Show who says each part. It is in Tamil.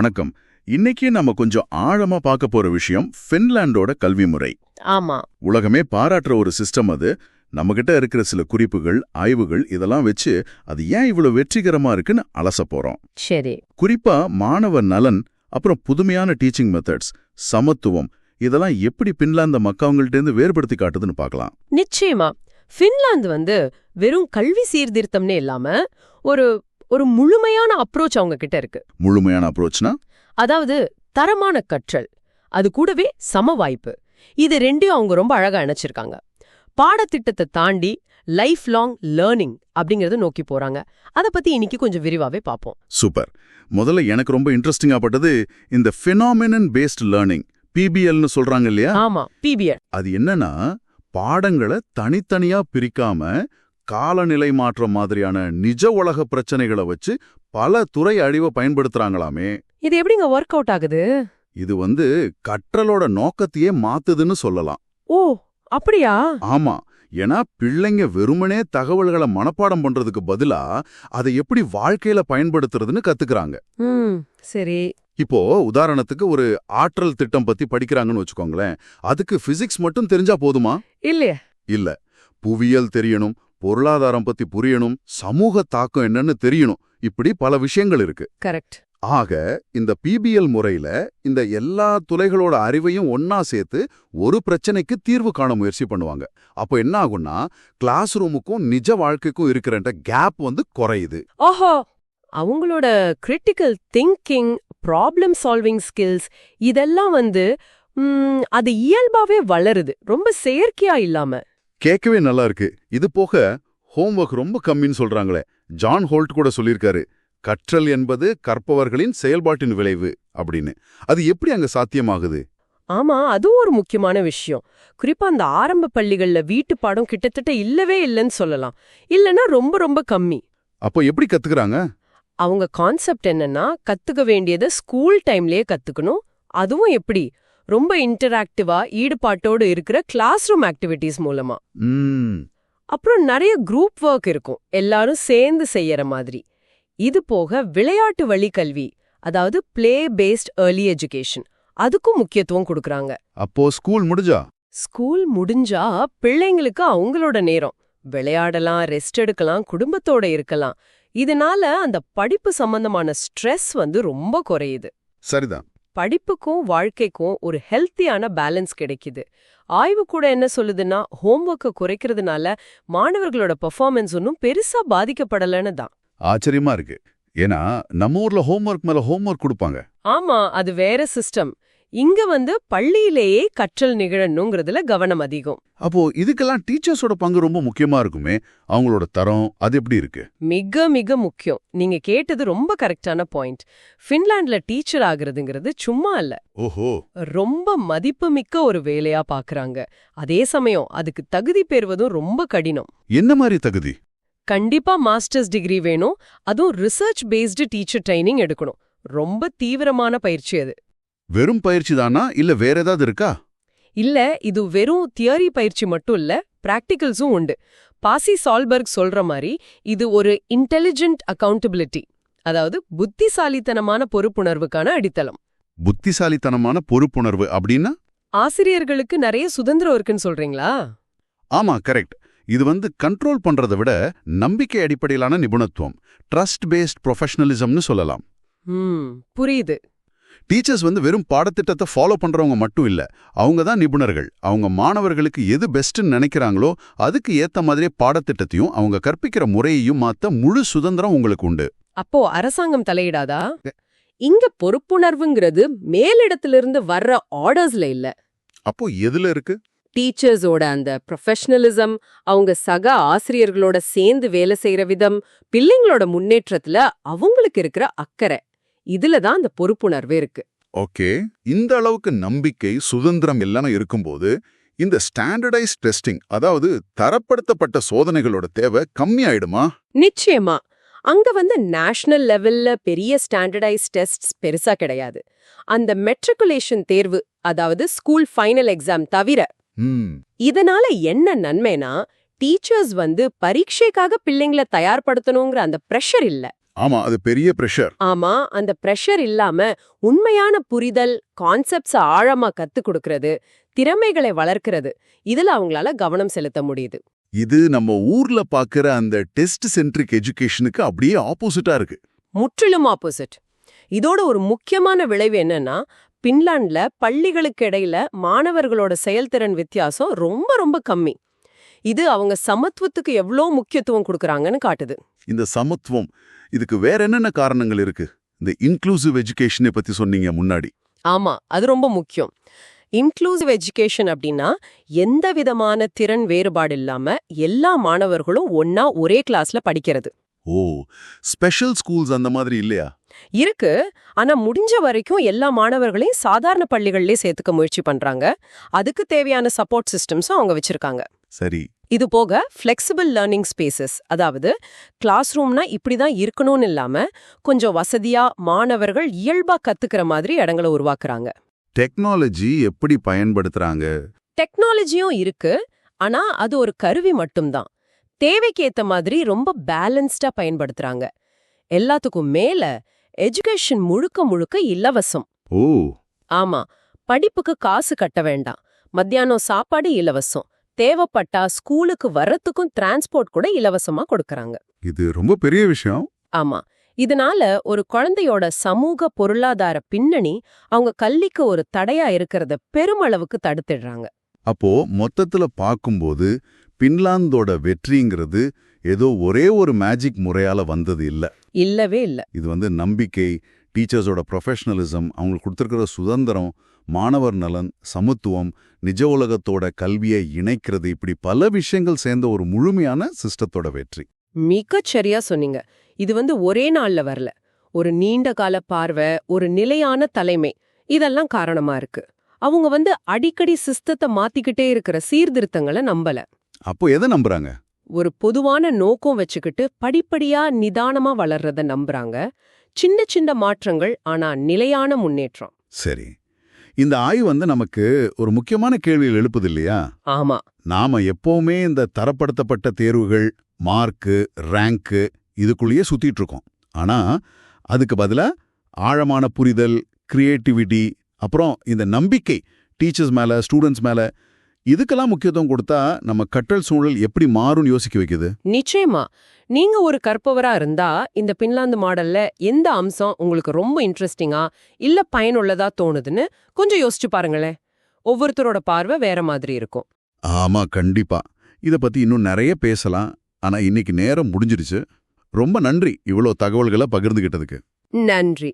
Speaker 1: வணக்கம். இன்னைக்கு நம்ம கொஞ்சம் ஆழமா பார்க்க போற விஷயம் பின்லாண்டோட கல்வி முறை.
Speaker 2: ஆமா.
Speaker 1: உலகமே பாராட்டுற ஒரு சிஸ்டம் அது. நம்மகிட்ட இருக்கிற சில குறிப்புகள் ஆய்வுகள் இதெல்லாம் வச்சு அது ஏன் இவ்வளவு வெற்றிகரமா இருக்குன்னு அலச போறோம்.
Speaker 2: சரி.
Speaker 1: குறிப்பா மாணவர் நலன் அப்புறம் புதுமையான டீச்சிங் மெத்தட்ஸ் சமத்துவம் இதெல்லாம் எப்படி பின்லாந்த மக்கவங்கள்ட்டேருந்து வேறுபடுத்தி காட்டுதுன்னு பார்க்கலாம்.
Speaker 2: நிச்சயமா. ஃபின்லாந்து வந்து வெறும் கல்வி சீர்திருத்தம்னே இல்லாம ஒரு ஒரு முழுமையான அப்ரோச் அவங்க கிட்ட இருக்கு.
Speaker 1: முழுமையான அப்ரோச்னா
Speaker 2: அதாவது தரமான கற்றல் அது கூடவே சம வாய்ப்பு இது ரெண்டையும் அவங்க ரொம்ப அழகா இணைச்சிருக்காங்க. பாடத்திட்டத்தை தாண்டி லைஃப் லாங் லேர்னிங் அப்படிங்கறத நோக்கி போறாங்க. அத பத்தி இன்னைக்கு கொஞ்சம் விரிவாவே பார்ப்போம்.
Speaker 1: சூப்பர். முதல்ல எனக்கு ரொம்ப இன்ட்ரெஸ்டிங்கா பட்டது இந்த ஃபினாமினன் பேஸ்ட் லேர்னிங் பிபிஎல்னு சொல்றாங்க இல்லையா?
Speaker 2: ஆமா பிபிஎல்
Speaker 1: அது என்னன்னா பாடங்களை தனித்தனியா பிரிக்காம காலநிலை மாற்றம் மாதிரியான நிஜ உலக பிரச்சனைகளை வச்சு பல துறை அழிவை பயன்படுத்துறாங்களாமே.
Speaker 2: இது எப்படிங்க ஒர்க் அவுட் ஆகுது?
Speaker 1: இது வந்து கற்றலோட நோக்கத்தையே மாத்துதுன்னு சொல்லலாம்.
Speaker 2: ஓ அப்படியா?
Speaker 1: ஆமா. ஏன்னா பிள்ளைங்க வெறுமனே தகவல்களை மனப்பாடம் பண்றதுக்கு பதிலா அதை எப்படி வாழ்க்கையில பயன்படுத்துறதுன்னு கத்துக்கறாங்க.
Speaker 2: சரி.
Speaker 1: இப்போ உதாரணத்துக்கு ஒரு ஆற்றல் திட்டம் பத்தி படிக்கிறாங்கன்னு வச்சுக்கோங்களேன். அதுக்கு பிசிக்ஸ் மட்டும் தெரிஞ்சா போதுமா?
Speaker 2: இல்லையே.
Speaker 1: இல்ல. புவியியல் தெரியணும் பொருளாதாரம் பத்தி புரியணும் சமூக தாக்கம் என்னன்னு தெரியணும். இப்படி பல விஷயங்கள் இருக்கு.
Speaker 2: கரெக்ட்.
Speaker 1: ஆக இந்த பிபிஎல் முறையில இந்த எல்லா துறைகளோட அறிவையும் ஒன்னா சேர்த்து ஒரு பிரச்சனைக்கு தீர்வு காண முயற்சி பண்ணுவாங்க. அப்போ என்ன ஆகும்னா கிளாஸ் ரூமுக்கும் நிஜ வாழ்க்கைக்கும் இருக்கிற கேப் வந்து குறையுது.
Speaker 2: ஓஹோ! அவங்களோட critical thinking problem solving skills இதெல்லாம் வந்து அது இயல்பாவே வளருது. ரொம்ப செயற்கையா இல்லாம.
Speaker 1: கேட்கவே நல்லா இருக்கு இது போக ஹோம்ஒர்க் ரொம்ப கம்மின்னு சொல்றாங்களே. ஜான் ஹோல்ட் கூட சொல்லியிருக்காரு கற்றல் என்பது கற்பவர்களின் செயல்பாட்டின் விளைவு அப்படின்னு. அது எப்படி அங்க சாத்தியமாகுது?
Speaker 2: ஆமா அதுவும் ஒரு முக்கியமான விஷயம். குறிப்பா அந்த ஆரம்ப பள்ளிகள்ல வீட்டு பாடம் கிட்டத்தட்ட இல்லவே இல்லைன்னு சொல்லலாம். இல்லனா ரொம்ப ரொம்ப கம்மி.
Speaker 1: அப்போ எப்படி கத்துக்கறாங்க?
Speaker 2: அவங்க கான்செப்ட் என்னன்னா கத்துக்க வேண்டியதை ஸ்கூல் டைம்லயே கத்துக்கணும். அதுவும் எப்படி? ரொம்ப இன்டராக்டிவா ஈடுபாட்டோடு இருக்கிற கிளாஸ் ரூம் ஆக்டிவிட்டீஸ் மூலமா அப்புறம் நிறைய குரூப் ஒர்க் இருக்கும். எல்லாரும் சேர்ந்து செய்யற மாதிரி. இது போக விளையாட்டு வழி கல்வி அதாவது பிளே பேஸ்ட் ஏர்லி எஜுகேஷன் அதுக்கும் முக்கியத்துவம் கொடுக்கறாங்க.
Speaker 1: அப்போ ஸ்கூல் முடிஞ்சா?
Speaker 2: ஸ்கூல் முடிஞ்சா பிள்ளைங்களுக்கு அவங்களோட நேரம். விளையாடலாம் ரெஸ்ட் எடுக்கலாம் குடும்பத்தோட இருக்கலாம். இதனால அந்த படிப்பு சம்பந்தமான ஸ்ட்ரெஸ் வந்து ரொம்ப குறையுது.
Speaker 1: சரிதான்.
Speaker 2: படிப்புக்கும் வாழ்க்கைக்கும் ஒரு ஹெல்த்தியான பேலன்ஸ் கிடைக்குது. ஆய்வு கூட என்ன சொல்லுதுன்னா ஹோம்ஒர்க்கை குறைக்கிறதுனால மாணவர்களோட பெர்ஃபார்மன்ஸ் ஒன்றும் பெருசா பாதிக்கப்படலன்னு தான்.
Speaker 1: ஆச்சரியமா இருக்கு. ஏன்னா நம்ம ஊர்ல ஹோம்ஒர்க் மேல ஹோம்ஒர்க் கொடுப்பாங்க.
Speaker 2: ஆமா அது வேற சிஸ்டம் இங்க வந்து பள்ளியிலேயே கற்றல் நிகழணுங்கிறதுல கவனம் அதிகம்.
Speaker 1: அப்போ இதுக்கெல்லாம் டீச்சர்ஸோட பங்கு ரொம்ப முக்கியமா இருக்குமே? அவங்களோட தரம் அது எப்படி இருக்கு?
Speaker 2: மிக மிக முக்கியம். நீங்க கேட்டது ரொம்ப கரெக்டான பாயிண்ட். ஃபின்லாண்ட்ல டீச்சர் ஆகுறதுங்கிறது சும்மா இல்ல.
Speaker 1: ஓஹோ.
Speaker 2: ரொம்ப மதிப்புமிக்க ஒரு வேலையா பாக்குறாங்க. அதே சமயம் அதுக்கு தகுதி பெறுவதும் ரொம்ப கடினம்.
Speaker 1: என்ன மாதிரி தகுதி?
Speaker 2: கண்டிப்பா மாஸ்டர்ஸ் டிகிரி வேணும். அதுவும் ரிசர்ச் பேஸ்டு டீச்சர் ட்ரைனிங் எடுக்கணும். ரொம்ப தீவிரமான பயிற்சி அது.
Speaker 1: வெறும் பயிற்சி தானா? இல்ல வேற ஏதாவது இருக்கா?
Speaker 2: இல்ல இது வெறும் தியரி பயிற்சி மட்டும் இல்ல பிராக்டிகல்ஸும் உண்டு. பாசி சால்பர்க் சொல்ற மாதிரி இது ஒரு இன்டெலிஜென்ட் அக்கவுண்டபிலிட்டி அதாவது புத்திசாலித்தனமான பொறுப்புணர்வுக்கான அடித்தளம்.
Speaker 1: புத்திசாலித்தனமான பொறுப்புணர்வு அப்படின்னா?
Speaker 2: ஆசிரியர்களுக்கு நிறைய சுதந்திரம் இருக்குன்னு சொல்றீங்களா?
Speaker 1: ஆமா கரெக்ட். இது வந்து கண்ட்ரோல் பண்றதை விட நம்பிக்கை அடிப்படையிலான நிபுணத்துவம் ட்ரஸ்ட் பேஸ்ட் ப்ரொஃபஷனலிசம்னு சொல்லலாம்
Speaker 2: புரியுது.
Speaker 1: டீச்சர்ஸ் வந்து வெறும் பாடத்திட்டத்தை ஃபாலோ பண்றவங்க மட்டும் இல்ல. அவங்க தான் நிபுணர்கள். அவங்க மாணவர்களுக்கு எது பெஸ்ட்னு நினைக்கிறாங்களோ அதுக்கு ஏத்த மாதிரியே பாடத்திட்டத்தையும் அவங்க கற்பிக்கிற முறையையும் மாத்த முழு சுதந்திரம் உங்களுக்கு உண்டு.
Speaker 2: அப்போ அரசாங்கம் தலையிடாதா? இங்க பொறுப்புணர்வுங்கிறது மேலிடத்திலிருந்து வர்ற ஆர்டர்ஸ்ல இல்ல.
Speaker 1: அப்போ எதுல இருக்கு?
Speaker 2: டீச்சர்ஸோட அந்த ப்ரொஃபஷனலிசம் அவங்க சக ஆசிரியர்களோட சேர்ந்து வேலை செய்யற விதம் பிள்ளைங்களோட முன்னேற்றத்துல அவங்களுக்கு இருக்கிற அக்கறை. இதுல தான் அந்த பொறுப்புணர்வு இருக்கு.
Speaker 1: ஓகே. இந்த அளவுக்கு நம்பிக்கை சுதந்திரம் எல்லாம் இருக்கும்போது இந்த ஸ்டாண்டர்டைஸ் டெஸ்டிங் அதாவது தரப்படுத்தப்பட்ட சோதனைகளோட தேவை கம்மியாயிடுமா?
Speaker 2: நிச்சயமா. அங்க வந்து நேஷனல் லெவல்ல பெரிய ஸ்டாண்டர்டைஸ் டெஸ்ட்ஸ் பெருசா கிடையாது. அந்த மெட்ரிகுலேஷன் தேர்வு அதாவது ஸ்கூல் ஃபைனல் எக்ஸாம் தவிர இதனால என்ன நன்மைனா டீச்சர்ஸ் வந்து பரீட்சைக்காக பிள்ளைங்கள தயார்படுத்தணுங்கிற அந்த பிரஷர் இல்ல.
Speaker 1: ஆமா அது பெரிய பிரஷர்
Speaker 2: ஆமா அந்த பிரஷர் இல்லாம உண்மையான புரிதல் கான்செப்ட்ஸ் ஆழமா கத்து கொடுக்கறது திறமைகளை வளர்க்கறது. இதுல அவங்களால கவனம் செலுத்த முடியுது.
Speaker 1: இது நம்ம ஊர்ல பாக்குற அந்த டெஸ்ட் சென்ட்ரிக் எஜுகேஷனுக்கு அப்படியே ஆப்போசிட்டா இருக்கு.
Speaker 2: முற்றிலும் ஆப்போசிட் இதோட ஒரு முக்கியமான விளைவு என்னன்னா பின்லாண்ட்ல பள்ளிகளுக்கு இடையில மாணவர்களோட செயல்திறன் வித்தியாசம் ரொம்ப ரொம்ப கம்மி. இது அவங்க சமத்துவத்துக்கு எவ்வளோ முக்கியத்துவம் கொடுக்கறாங்கன்னு காட்டுது.
Speaker 1: இந்த சமத்துவம் இதுக்கு வேற என்னென்ன காரணங்கள் இருக்கு? இந்த இன்க்ளூசிவ் எஜுகேஷனை பத்தி சொன்னீங்க முன்னாடி.
Speaker 2: ஆமா அது ரொம்ப முக்கியம். இன்க்ளூசிவ் எஜுகேஷன் அப்படின்னா எந்த விதமான திறன் வேறுபாடு இல்லாம எல்லா மாணவர்களும் ஒன்னா ஒரே கிளாஸ்ல படிக்கிறது.
Speaker 1: ஓ ஸ்பெஷல் ஸ்கூல்ஸ் அந்த மாதிரி இல்லையா?
Speaker 2: இருக்கு. ஆனா முடிஞ்ச வரைக்கும் எல்லா மாணவர்களையும் சாதாரண பள்ளிகள்லயே சேர்த்துக்க முயற்சி பண்றாங்க. அதுக்கு தேவையான சப்போர்ட் சிஸ்டம்ஸும் அவங்க வச்சிருக்காங்க.
Speaker 1: சரி.
Speaker 2: இது போக ஃப்ளெக்சிபிள் லேர்னிங் ஸ்பேசஸ் அதாவது கிளாஸ் ரூம்னா இப்படி தான் இருக்கணும்னு இல்லாம கொஞ்சம் வசதியா மாணவர்கள் இயல்பா கத்துக்கிற மாதிரி இடங்களை உருவாக்குறாங்க.
Speaker 1: டெக்னாலஜி எப்படி பயன்படுத்துறாங்க?
Speaker 2: டெக்னாலஜியும் இருக்கு ஆனா அது ஒரு கருவி மட்டும்தான். தேவைக்கு ஏத்த மாதிரி ரொம்ப பேலன்ஸ்டா பயன்படுத்துறாங்க. எல்லாத்துக்கும் மேல எஜுகேஷன் முழுக்க முழுக்க இலவசம்.
Speaker 1: ஓ.
Speaker 2: ஆமா படிப்புக்கு காசு கட்ட வேண்டாம். மத்தியானம் சாப்பாடு இலவசம். தேவைப்பட்டா ஸ்கூலுக்கு வர்றதுக்கும் டிரான்ஸ்போர்ட் கூட இலவசமா கொடுக்கறாங்க.
Speaker 1: இது ரொம்ப பெரிய விஷயம்.
Speaker 2: ஆமா. இதனால ஒரு குழந்தையோட சமூக பொருளாதார பின்னணி அவங்க கல்விக்கு ஒரு தடையா இருக்கிறத பெருமளவுக்கு தடுத்துடுறாங்க.
Speaker 1: அப்போ மொத்தத்துல பார்க்கும்போது பின்லாந்தோட வெற்றிங்கிறது ஏதோ ஒரே ஒரு மேஜிக் முறையால வந்தது இல்ல.
Speaker 2: இல்லவே இல்ல.
Speaker 1: இது வந்து நம்பிக்கை டீச்சர்ஸோட ப்ரொஃபஷனலிசம் அவங்களுக்கு கொடுத்துருக்கிற சுதந்திரம் மாணவர் நலன் சமத்துவம் நிஜ உலகத்தோட கல்வியை இணைக்கிறது. இப்படி பல விஷயங்கள் சேர்ந்த ஒரு முழுமையான சிஸ்டத்தோட வெற்றி.
Speaker 2: மிகச் சரியா சொன்னீங்க. இது வந்து ஒரே நாள்ல வரல. ஒரு நீண்ட கால பார்வை ஒரு நிலையான தலைமை இதெல்லாம் காரணமா இருக்கு. அவங்க வந்து அடிக்கடி சிஸ்டத்தை மாத்திக்கிட்டே இருக்கிற சீர்திருத்தங்களை நம்பல.
Speaker 1: அப்போ எதை நம்புறாங்க?
Speaker 2: ஒரு பொதுவான நோக்கம் வச்சுக்கிட்டு படிப்படியா நிதானமா வளர்றத நம்புறாங்க. சின்ன சின்ன மாற்றங்கள் ஆனா நிலையான முன்னேற்றம்.
Speaker 1: சரி. இந்த ஆய்வு வந்து நமக்கு ஒரு முக்கியமான கேள்விகள் எழுப்புது இல்லையா
Speaker 2: ஆமா.
Speaker 1: நாம எப்பவுமே இந்த தரப்படுத்தப்பட்ட தேர்வுகள் மார்க்கு ரேங்க்கு இதுக்குள்ளேயே சுத்திட்டு இருக்கோம். ஆனா அதுக்கு பதிலா ஆழமான புரிதல் கிரியேட்டிவிட்டி அப்புறம் இந்த நம்பிக்கை டீச்சர்ஸ் மேல ஸ்டூடெண்ட்ஸ் மேல இதுக்கெல்லாம் முக்கியத்துவம் கொடுத்தா நம்ம கற்றல் சூழல் எப்படி மாறும்னு யோசிக்க வைக்குது?
Speaker 2: நிச்சயமா. நீங்க ஒரு கற்பவரா இருந்தா இந்த பின்லாந்து மாடல்ல எந்த அம்சம் உங்களுக்கு ரொம்ப இன்ட்ரெஸ்டிங்கா இல்ல பயனுள்ளதா தோணுதுன்னு கொஞ்சம் யோசிச்சு பாருங்களேன். ஒவ்வொருத்தரோட பார்வை வேற மாதிரி இருக்கும்.
Speaker 1: ஆமா கண்டிப்பா. இத பத்தி இன்னும் நிறைய பேசலாம். ஆனா இன்னைக்கு நேரம் முடிஞ்சிடுச்சு. ரொம்ப நன்றி இவ்வளோ தகவல்களை பகிர்ந்துகிட்டதுக்கு.
Speaker 2: நன்றி.